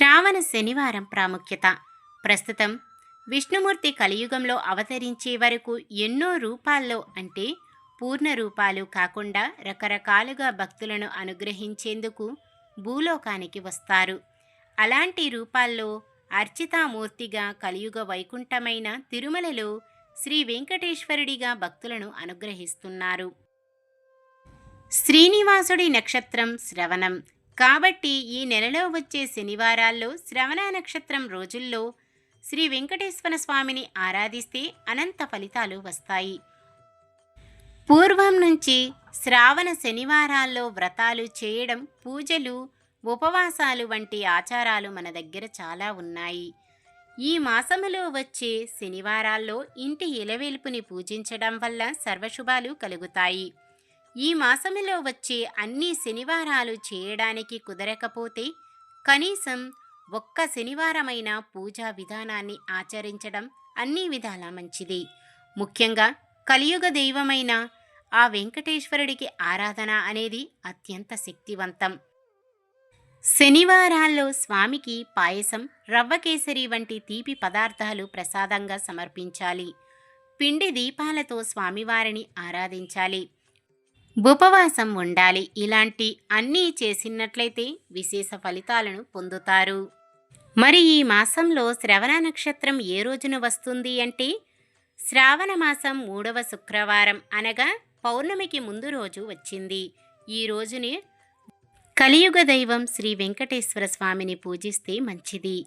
శ్రావణ శనివారం ప్రాముఖ్యత. ప్రస్తుతం విష్ణుమూర్తి కలియుగంలో అవతరించే వరకు ఎన్నో రూపాల్లో అంటే పూర్ణ రూపాలు కాకుండా రకరకాలుగా భక్తులను అనుగ్రహించేందుకు భూలోకానికి వస్తారు. అలాంటి రూపాల్లో అర్చితామూర్తిగా కలియుగ వైకుంఠమైన తిరుమలలో శ్రీ వెంకటేశ్వరుడిగా భక్తులను అనుగ్రహిస్తున్నారు. శ్రీనివాసుడి నక్షత్రం శ్రవణం. కాబట్టి ఈ నెలలో వచ్చే శనివారాల్లో శ్రవణ నక్షత్రం రోజుల్లో శ్రీ వెంకటేశ్వర స్వామిని ఆరాధిస్తే అనంత ఫలితాలు వస్తాయి. పూర్వం నుంచి శ్రావణ శనివారాల్లో వ్రతాలు చేయడం పూజలు ఉపవాసాలు వంటి ఆచారాలు మన దగ్గర చాలా ఉన్నాయి. ఈ మాసములో వచ్చే శనివారాల్లో ఇంటి ఇలవేల్పుని పూజించడం వల్ల సర్వశుభాలు కలుగుతాయి. ఈ మాసములో వచ్చే అన్ని శనివారాలు చేయడానికి కుదరకపోతే కనీసం ఒక్క శనివారమైన పూజా విధానాన్ని ఆచరించడం అన్ని విధాలా మంచిది. ముఖ్యంగా కలియుగ దైవమైన ఆ వెంకటేశ్వరుడికి ఆరాధన అనేది అత్యంత శక్తివంతం. శనివారాల్లో స్వామికి పాయసం రవ్వ కేసరి వంటి తీపి పదార్థాలు ప్రసాదంగా సమర్పించాలి. పిండి దీపాలతో స్వామివారిని ఆరాధించాలి. ఉపవాసం ఉండాలి. ఇలాంటి అన్నీ చేసినట్లయితే విశేష ఫలితాలను పొందుతారు. మరి ఈ మాసంలో శ్రవణ నక్షత్రం ఏ రోజున వస్తుంది అంటే? శ్రావణ మాసం మూడవ శుక్రవారం అనగా పౌర్ణమికి ముందు రోజు వచ్చింది. ఈ రోజుని కలియుగ దైవం శ్రీ వెంకటేశ్వర స్వామిని పూజిస్తే మంచిది.